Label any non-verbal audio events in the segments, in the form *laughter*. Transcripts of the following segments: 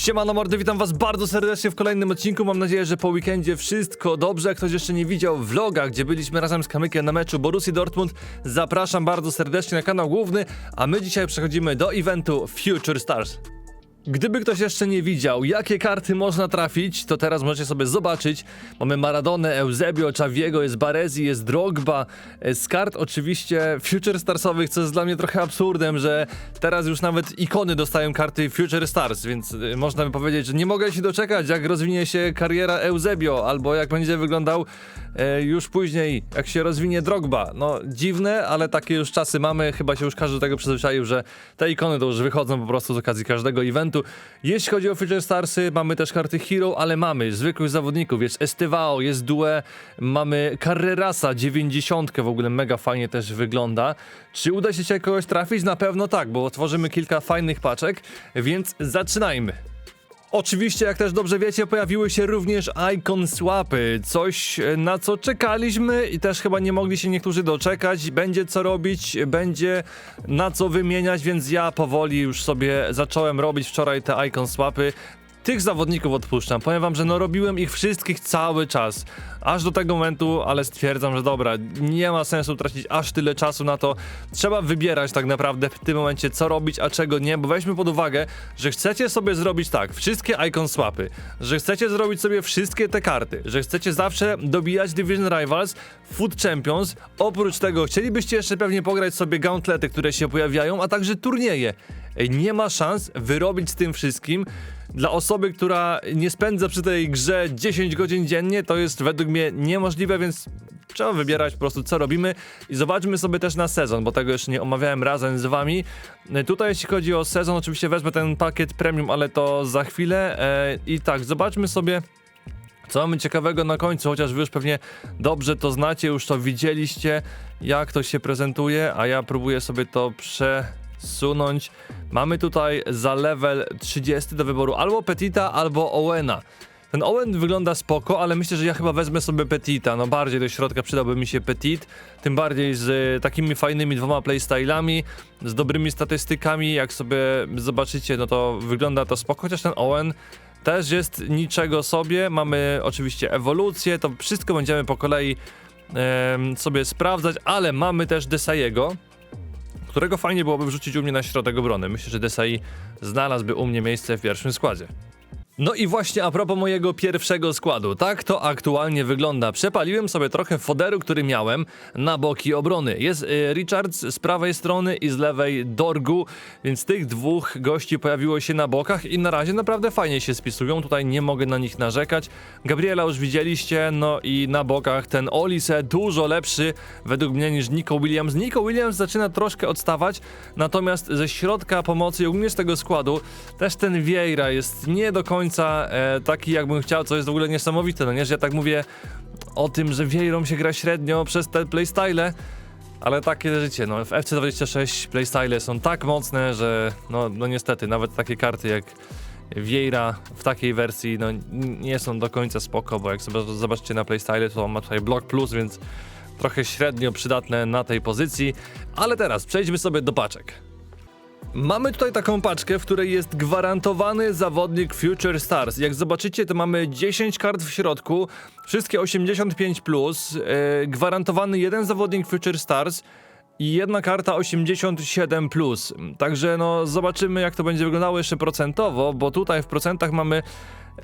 Siemano mordy, witam was bardzo serdecznie w kolejnym odcinku. Mam nadzieję, że po weekendzie wszystko dobrze. Ktoś jeszcze nie widział vloga, gdzie byliśmy razem z Kamykiem na meczu Borussii Dortmund, zapraszam bardzo serdecznie na kanał główny, a my dzisiaj przechodzimy do eventu Future Stars. Gdyby ktoś jeszcze nie widział, jakie karty można trafić, to teraz możecie sobie zobaczyć. Mamy Maradonę, Eusebio, Czawiego, jest Baresi, jest Drogba. E, Z kart oczywiście Future Starsowych, co jest dla mnie trochę absurdem, że teraz już nawet ikony dostają karty Future Stars, więc e, można by powiedzieć, że nie mogę się doczekać, jak rozwinie się kariera Eusebio, albo jak będzie wyglądał e, już później, jak się rozwinie Drogba. No dziwne, ale takie już czasy mamy, chyba się już każdy do tego przyzwyczaił, że te ikony to już wychodzą po prostu z okazji każdego eventu. Jeśli chodzi o Future Starsy, mamy też karty Hero, ale mamy zwykłych zawodników, jest Estevao, jest Due, mamy Carrerasa 90, w ogóle mega fajnie też wygląda. Czy uda się dzisiaj kogoś trafić? Na pewno tak, bo tworzymy kilka fajnych paczek, więc zaczynajmy. Oczywiście, jak też dobrze wiecie, pojawiły się również icon swapy, coś e, na co czekaliśmy i też chyba nie mogli się niektórzy doczekać. Będzie co robić, będzie na co wymieniać, więc ja powoli już sobie zacząłem robić wczoraj te icon swapy. Tych zawodników odpuszczam. Powiem wam, że no robiłem ich wszystkich cały czas. Aż do tego momentu, ale stwierdzam, że dobra, nie ma sensu tracić aż tyle czasu na to. Trzeba wybierać tak naprawdę w tym momencie, co robić, a czego nie, bo weźmy pod uwagę, że chcecie sobie zrobić tak, wszystkie icon swapy, że chcecie zrobić sobie wszystkie te karty, że chcecie zawsze dobijać Division Rivals, Food Champions. Oprócz tego chcielibyście jeszcze pewnie pograć sobie gauntlety, które się pojawiają, a także turnieje. Ej, Nie ma szans wyrobić z tym wszystkim. Dla osoby, która nie spędza przy tej grze 10 godzin dziennie, to jest według mnie niemożliwe, więc trzeba wybierać po prostu co robimy i zobaczmy sobie też na sezon, bo tego jeszcze nie omawiałem razem z wami. E, Tutaj jeśli chodzi o sezon, oczywiście wezmę ten pakiet premium, ale to za chwilę. E, I tak, zobaczmy sobie co mamy ciekawego na końcu, chociaż wy już pewnie dobrze to znacie, już to widzieliście, jak to się prezentuje, a ja próbuję sobie to przesunąć. Mamy tutaj za level 30 do wyboru albo Petita, albo Owena. Ten Owen wygląda spoko, ale myślę, że ja chyba wezmę sobie Petita. No bardziej do środka przydałby mi się Petit, tym bardziej z takimi fajnymi dwoma playstylami, z dobrymi statystykami. Jak sobie zobaczycie, no to wygląda to spoko, chociaż ten Owen też jest niczego sobie. Mamy oczywiście ewolucję, to wszystko będziemy po kolei sobie sprawdzać, ale mamy też Desaiego, którego fajnie byłoby wrzucić u mnie na środek obrony. Myślę, że Desai znalazłby u mnie miejsce w pierwszym składzie. No i właśnie a propos mojego pierwszego składu, tak to aktualnie wygląda. Przepaliłem sobie trochę foderu, który miałem na boki obrony. Jest y, Richards z prawej strony i z lewej Dorgu, więc tych dwóch gości pojawiło się na bokach i na razie naprawdę fajnie się spisują. Tutaj nie mogę na nich narzekać. Gabriela już widzieliście, no i na bokach ten Olise dużo lepszy według mnie niż Nico Williams. Nico Williams zaczyna troszkę odstawać, natomiast ze środka pomocy i ogólnie z tego składu też ten Vieira jest nie do końca e, taki jakbym chciał, co jest w ogóle niesamowite, no nie, że ja tak mówię o tym, że Vieirą się gra średnio przez te playstyle, ale takie życie, no. W FC26 playstyle są tak mocne, że no, no niestety, nawet takie karty jak Vieira w takiej wersji no nie są do końca spoko, bo jak sobie zobaczycie na playstyle, to on ma tutaj block plus, więc trochę średnio przydatne na tej pozycji, ale teraz przejdźmy sobie do paczek. Mamy tutaj taką paczkę, w której jest gwarantowany zawodnik Future Stars. Jak zobaczycie, to mamy 10 kart w środku, wszystkie 85, plus, e, gwarantowany jeden zawodnik Future Stars i jedna karta 87. Plus. Także no zobaczymy jak to będzie wyglądało jeszcze procentowo, bo tutaj w procentach mamy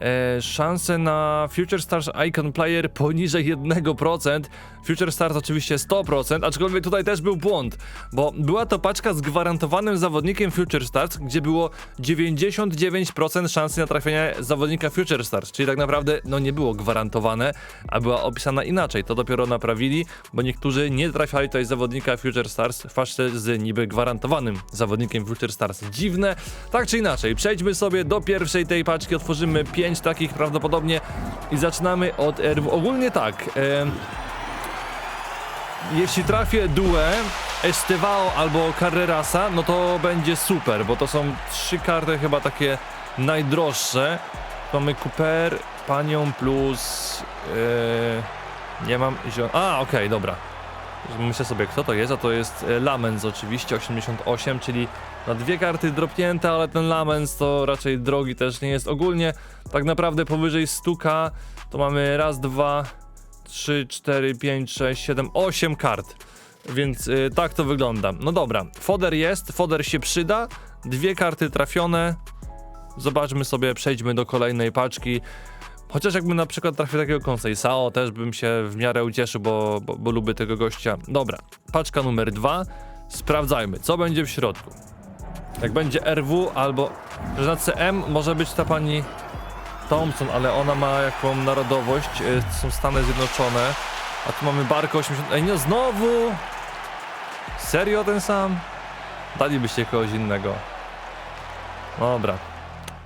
e, szansę na Future Stars Icon Player poniżej 1%. Future Stars oczywiście 100%, aczkolwiek tutaj też był błąd, bo była to paczka z gwarantowanym zawodnikiem Future Stars, gdzie było 99% szansy na trafienie zawodnika Future Stars, czyli tak naprawdę no nie było gwarantowane, a była opisana inaczej. To dopiero naprawili, bo niektórzy nie trafiali tutaj zawodnika Future Stars w z niby gwarantowanym zawodnikiem Future Stars. Dziwne, tak czy inaczej. Przejdźmy sobie do pierwszej tej paczki, otworzymy 5 takich prawdopodobnie i zaczynamy od. Ogólnie tak, em, jeśli trafię Due, Estevao albo Carrerasa, no to będzie super, bo to są trzy karty chyba takie najdroższe. Mamy Cooper, Panią plus... Yy, nie mam zion... A, okej, dobra. Myślę sobie, kto to jest, a to jest e, Lamens oczywiście, 88, czyli na dwie karty dropnięte, ale ten Lamens to raczej drogi też nie jest. Ogólnie tak naprawdę powyżej stuka to mamy raz, dwa, trzy, cztery, pięć, sześć, siedem, osiem kart. Więc y, tak to wygląda. No dobra, foder jest, foder się przyda, dwie karty trafione. Zobaczmy sobie, przejdźmy do kolejnej paczki. Chociaż jakbym na przykład trafił takiego Sao, też bym się w miarę ucieszył, bo, bo, bo lubię tego gościa. Dobra, paczka numer dwa. Sprawdzajmy, co będzie w środku. Jak będzie RW albo... Że na CM może być ta pani Thompson, ale ona ma jaką narodowość, y, to są Stany Zjednoczone. A tu mamy Barko 80... Ej, no znowu! Serio ten sam? Dalibyście kogoś innego. Dobra.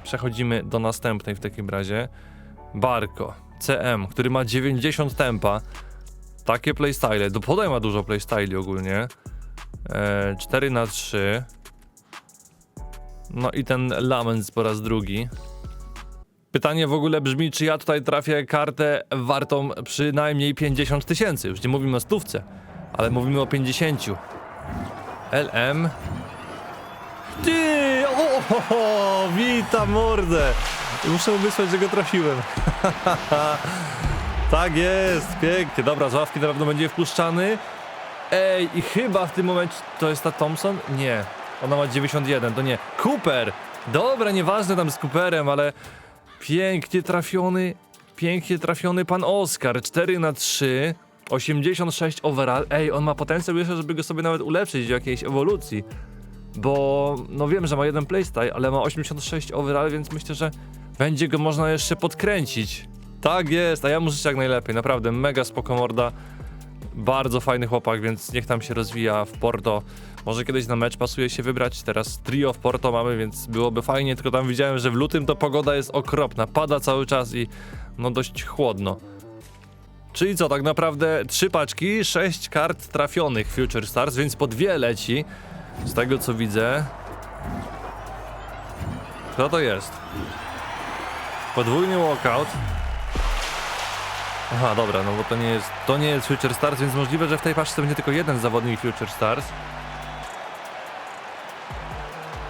Przechodzimy do następnej w takim razie. Barko, CM, który ma 90 tempa. Takie playstyle. Do podaj ma dużo playstyli ogólnie. E, 4 na 3 No i ten Lamens po raz drugi. Pytanie w ogóle brzmi, czy ja tutaj trafię kartę wartą przynajmniej 50 tysięcy. Już nie mówimy o stówce, ale mówimy o 50. LM. Ty! O, ho, ho, witam mordę! Muszę wysłać, że go trafiłem. *laughs* tak jest, pięknie. Dobra, z ławki na pewno będzie wpuszczany. Ej, i chyba w tym momencie to jest ta Thompson? Nie. Ona ma 91, to nie. Cooper! Dobra, nieważne tam z Cooperem, ale pięknie trafiony, pięknie trafiony pan Oscar. 4 na 3, 86 overall. Ej, on ma potencjał jeszcze, żeby go sobie nawet ulepszyć w jakiejś ewolucji. Bo, no wiem, że ma jeden playstyle, ale ma 86 overall, więc myślę, że będzie go można jeszcze podkręcić. Tak jest, a ja mu życzę jak najlepiej, naprawdę mega spoko morda. Bardzo fajny chłopak, więc niech tam się rozwija w Porto. Może kiedyś na mecz pasuje się wybrać. Teraz trio w Porto mamy, więc byłoby fajnie. Tylko tam widziałem, że w lutym to pogoda jest okropna. Pada cały czas i no dość chłodno. Czyli co, tak naprawdę trzy paczki, sześć kart trafionych Future Stars, więc po dwie leci. Z tego co widzę. Kto to jest? Podwójny walkout. Aha, dobra, no bo to nie jest, to nie jest Future Stars, więc możliwe, że w tej paczce będzie tylko jeden zawodnik Future Stars.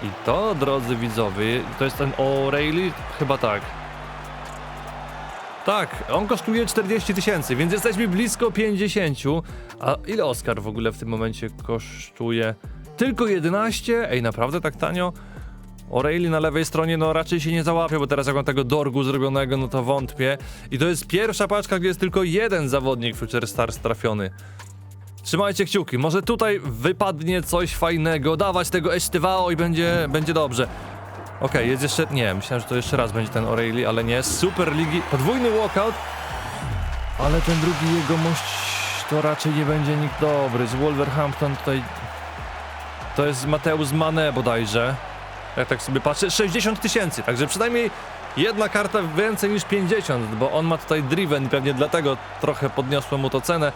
I to, drodzy widzowie, to jest ten O'Reilly? Chyba tak. Tak, on kosztuje 40 tysięcy, więc jesteśmy blisko 50. A ile Oscar w ogóle w tym momencie kosztuje? Tylko 11? Ej, naprawdę tak tanio? O'Reilly na lewej stronie no raczej się nie załapie, bo teraz jak mam tego dorgu zrobionego, no to wątpię. I to jest pierwsza paczka, gdzie jest tylko jeden zawodnik Future Stars trafiony. Trzymajcie kciuki, może tutaj wypadnie coś fajnego, dawać tego Estevao i będzie, będzie dobrze. Okej, jest jeszcze, nie, myślałem, że to jeszcze raz będzie ten O'Reilly, ale nie, Super Ligi, podwójny walkout, ale ten drugi jegomość to raczej nie będzie nikt dobry, z Wolverhampton tutaj, to jest Mateusz Mane bodajże. Jak tak sobie patrzę, 60 tysięcy, także przynajmniej jedna karta więcej niż 50, bo on ma tutaj driven i pewnie dlatego trochę podniosło mu to cenę.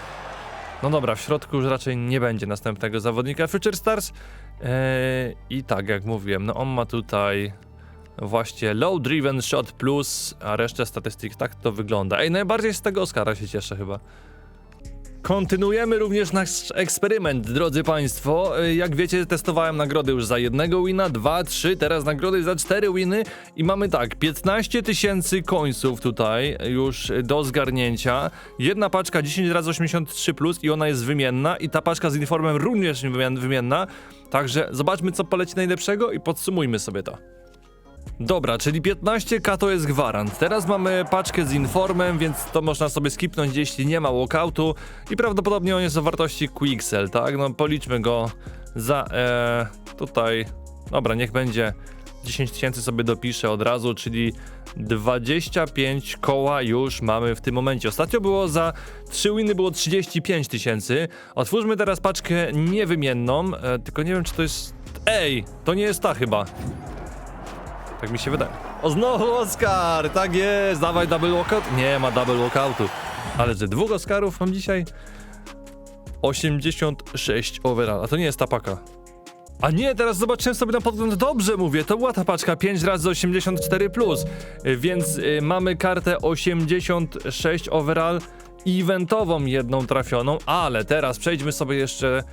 No dobra, w środku już raczej nie będzie następnego zawodnika Future Stars. Eee, I tak jak mówiłem, no on ma tutaj właśnie low driven shot plus, a resztę statystyk tak to wygląda. Ej, najbardziej z tego Oscara się cieszę chyba. Kontynuujemy również nasz eksperyment, drodzy Państwo. E, Jak wiecie, testowałem nagrody już za jednego wina, dwa, trzy, teraz nagrody za cztery winy i mamy tak, 15 tysięcy końców tutaj już do zgarnięcia. Jedna paczka 10 razy 83 plus i ona jest wymienna i ta paczka z uniformem również wymien- wymienna. Także zobaczmy co poleci najlepszego i podsumujmy sobie to. Dobra, czyli 15k to jest gwarant. Teraz mamy paczkę z informem, więc to można sobie skipnąć, jeśli nie ma walkoutu. I prawdopodobnie on jest o wartości Quixel, tak? No policzmy go za e, tutaj. Dobra, niech będzie 10 tysięcy sobie dopiszę od razu, czyli 25 koła już mamy w tym momencie. Ostatnio było za 3 winy było 35 tysięcy. Otwórzmy teraz paczkę niewymienną, e, tylko nie wiem czy to jest... Ej, to nie jest ta chyba. Tak mi się wydaje. O, znowu Oscar! Tak jest! Dawaj double walkout? Nie ma double walkoutu. Ale że dwóch Oscarów mam dzisiaj? 86 overall. A to nie jest ta paka. A nie, teraz zobaczyłem sobie na podgląd. Dobrze mówię, to była ta paczka 5 razy 84 plus. Więc y, mamy kartę 86 overall eventową jedną trafioną, ale teraz przejdźmy sobie jeszcze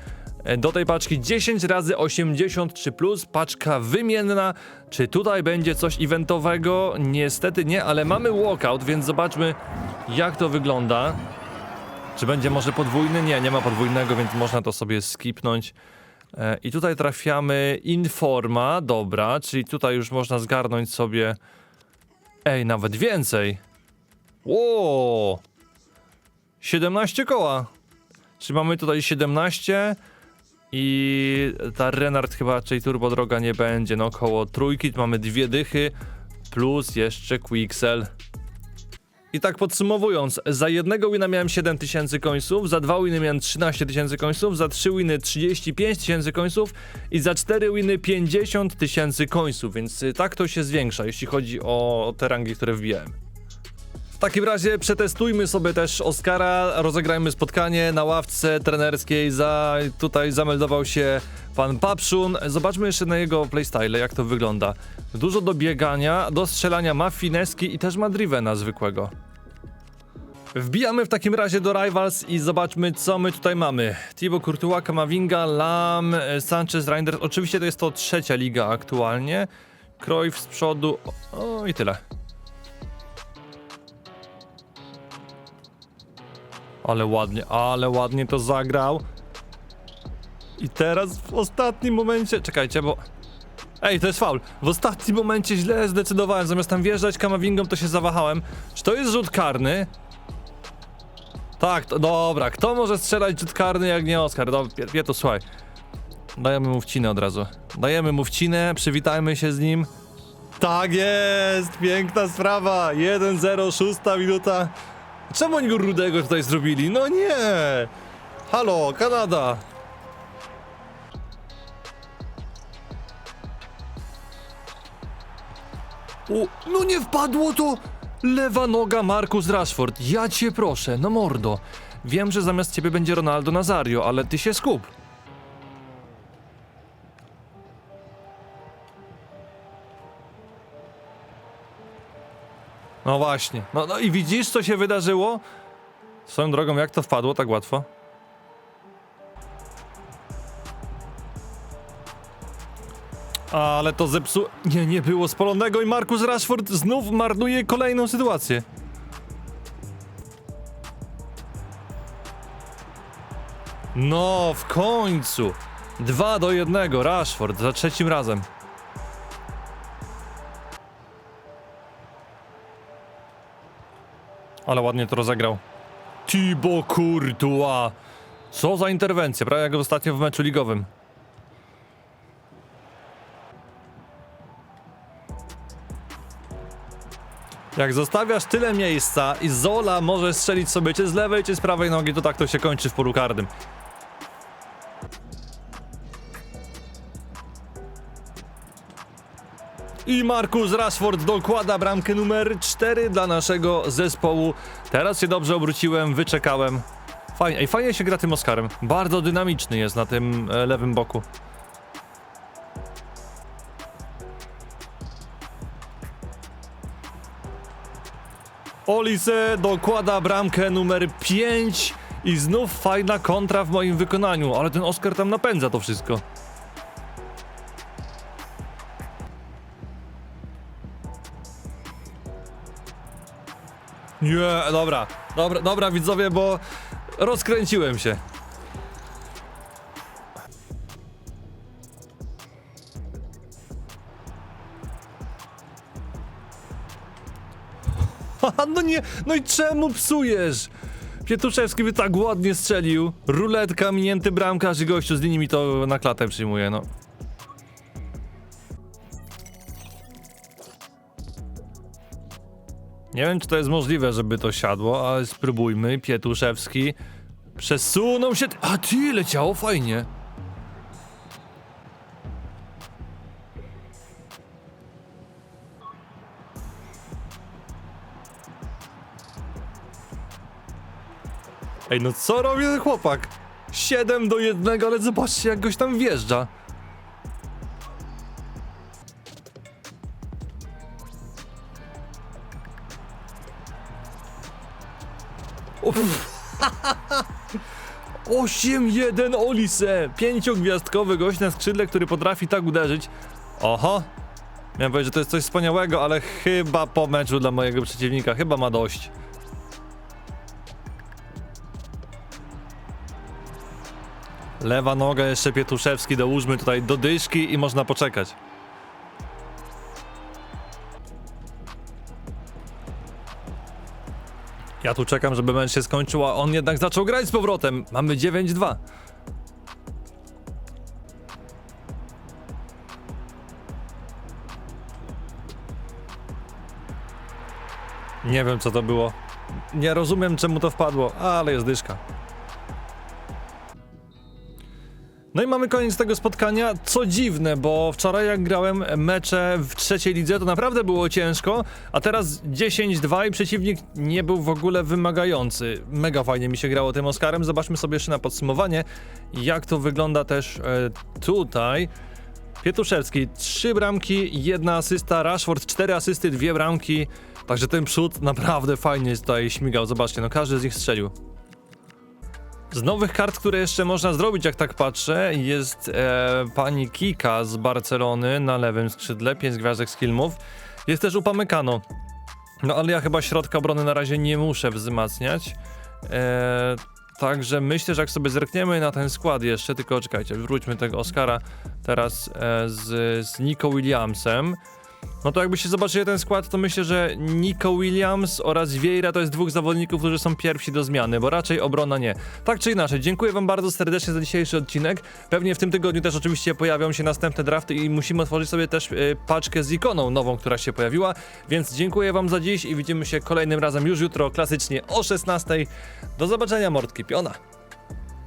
do tej paczki 10 razy 83 plus, paczka wymienna. Czy tutaj będzie coś eventowego? Niestety nie, ale mamy walkout, więc zobaczmy jak to wygląda. Czy będzie może podwójny? Nie, nie ma podwójnego, więc można to sobie skipnąć. E, I tutaj trafiamy Informa, dobra, czyli tutaj już można zgarnąć sobie. Ej, nawet więcej. Ło! 17 koła. Czyli mamy tutaj 17 i ta Renard chyba, czyli turbo droga nie będzie, no koło trójki, mamy dwie dychy plus jeszcze Quixel. I tak podsumowując, za jednego wina miałem 7000 końców, za dwa winy miałem 13 tysięcy końców, za trzy winy 35 tysięcy końców i za cztery winy 50 tysięcy końców, więc y, tak to się zwiększa, jeśli chodzi o te rangi, które wbijałem. Takim razie przetestujmy sobie też Oscara, rozegrajmy spotkanie na ławce trenerskiej. Za, tutaj zameldował się pan Papszun. Zobaczmy jeszcze na jego playstyle, jak to wygląda. Dużo do biegania, do strzelania ma fineski i też ma drivena zwykłego. Wbijamy w takim razie do Rivals i zobaczmy co my tutaj mamy. Thibaut Courtois, Kamavinga, Lam, Sanchez, Reinders. Oczywiście to jest to trzecia liga aktualnie. Cruyff z przodu. O i tyle. Ale ładnie, ale ładnie to zagrał. I teraz w ostatnim momencie. Czekajcie, bo. Ej, to jest faul. W ostatnim momencie źle zdecydowałem. Zamiast tam wjeżdżać kamawingą, to się zawahałem. Czy to jest rzut karny? Tak, to dobra. Kto może strzelać rzut karny, jak nie Oskar? Dobra, Pietu, słuchaj. Dajemy mu wcinę od razu. Dajemy mu wcinę, przywitajmy się z nim. Tak jest! Piękna sprawa! 1-0, szósta minuta. Czemu oni go rudego tutaj zrobili? No nie! Halo, Kanada! O, no nie wpadło to! Lewa noga Markus Rashford. Ja cię proszę, no mordo. Wiem, że zamiast ciebie będzie Ronaldo Nazario, ale ty się skup. No właśnie. No, no i widzisz, co się wydarzyło? Swoją drogą, jak to wpadło tak łatwo? Ale to zepsu... Nie, nie było spalonego i Markus Rashford znów marnuje kolejną sytuację. No, w końcu. Dwa do jednego, Rashford za trzecim razem. Ale ładnie to rozegrał. Thibaut Courtois. Co za interwencja, prawie jak ostatnio w meczu ligowym. Jak zostawiasz tyle miejsca i Zola może strzelić sobie czy z lewej, czy z prawej nogi, to tak to się kończy w polu karnym. I Markus Rashford dokłada bramkę numer 4 dla naszego zespołu. Teraz się dobrze obróciłem, wyczekałem. Fajnie, ej, fajnie się gra tym Oskarem. Bardzo dynamiczny jest na tym e, lewym boku. Olise dokłada bramkę numer 5 i znów fajna kontra w moim wykonaniu, ale ten Oskar tam napędza to wszystko. Nie, dobra, dobra, dobra widzowie, bo rozkręciłem się. *laughs* No nie, no i czemu psujesz? Pietuszewski by tak ładnie strzelił. Ruletka, minięty bramkarz i gościu z linii mi to na klatę przyjmuje, no. Nie wiem, czy to jest możliwe, żeby to siadło, ale spróbujmy. Pietuszewski przesunął się. A ty leciało fajnie. Ej, no co robi ten chłopak? 7 do 1, ale zobaczcie, jak goś tam wjeżdża. 8-1 Olise! Pięciogwiazdkowy gość na skrzydle, który potrafi tak uderzyć. Oho! Miałem powiedzieć, że to jest coś wspaniałego, ale chyba po meczu dla mojego przeciwnika, chyba ma dość. Lewa noga, jeszcze Pietuszewski, dołóżmy tutaj do dyszki i można poczekać. Ja tu czekam, żeby mecz się skończył, a on jednak zaczął grać z powrotem. Mamy 9-2. Nie wiem co to było. Nie rozumiem czemu to wpadło, ale jest dyszka. No i mamy koniec tego spotkania. Co dziwne, bo wczoraj jak grałem mecze w trzeciej lidze, to naprawdę było ciężko, a teraz 10-2 i przeciwnik nie był w ogóle wymagający. Mega fajnie mi się grało tym Oskarem. Zobaczmy sobie jeszcze na podsumowanie, jak to wygląda też e, tutaj. Pietuszewski, trzy bramki, jedna asysta, Rashford, cztery asysty, dwie bramki. Także ten przód naprawdę fajnie tutaj śmigał. Zobaczcie, no każdy z nich strzelił. Z nowych kart, które jeszcze można zrobić, jak tak patrzę, jest e, pani Kika z Barcelony na lewym skrzydle, 5 gwiazdek z filmów. Jest też Upamecano. No ale ja chyba środka obrony na razie nie muszę wzmacniać. E, także myślę, że jak sobie zerkniemy na ten skład jeszcze, tylko czekajcie, wróćmy tego Oscara teraz e, z, z Nico Williamsem. No to jakbyście zobaczyli ten skład, to myślę, że Nico Williams oraz Vieira to jest dwóch zawodników, którzy są pierwsi do zmiany, bo raczej obrona nie. Tak czy inaczej, dziękuję wam bardzo serdecznie za dzisiejszy odcinek. Pewnie w tym tygodniu też oczywiście pojawią się następne drafty i musimy otworzyć sobie też y, paczkę z ikoną nową, która się pojawiła, więc dziękuję wam za dziś i widzimy się kolejnym razem już jutro, klasycznie o 16. Do zobaczenia, Mordki Piona.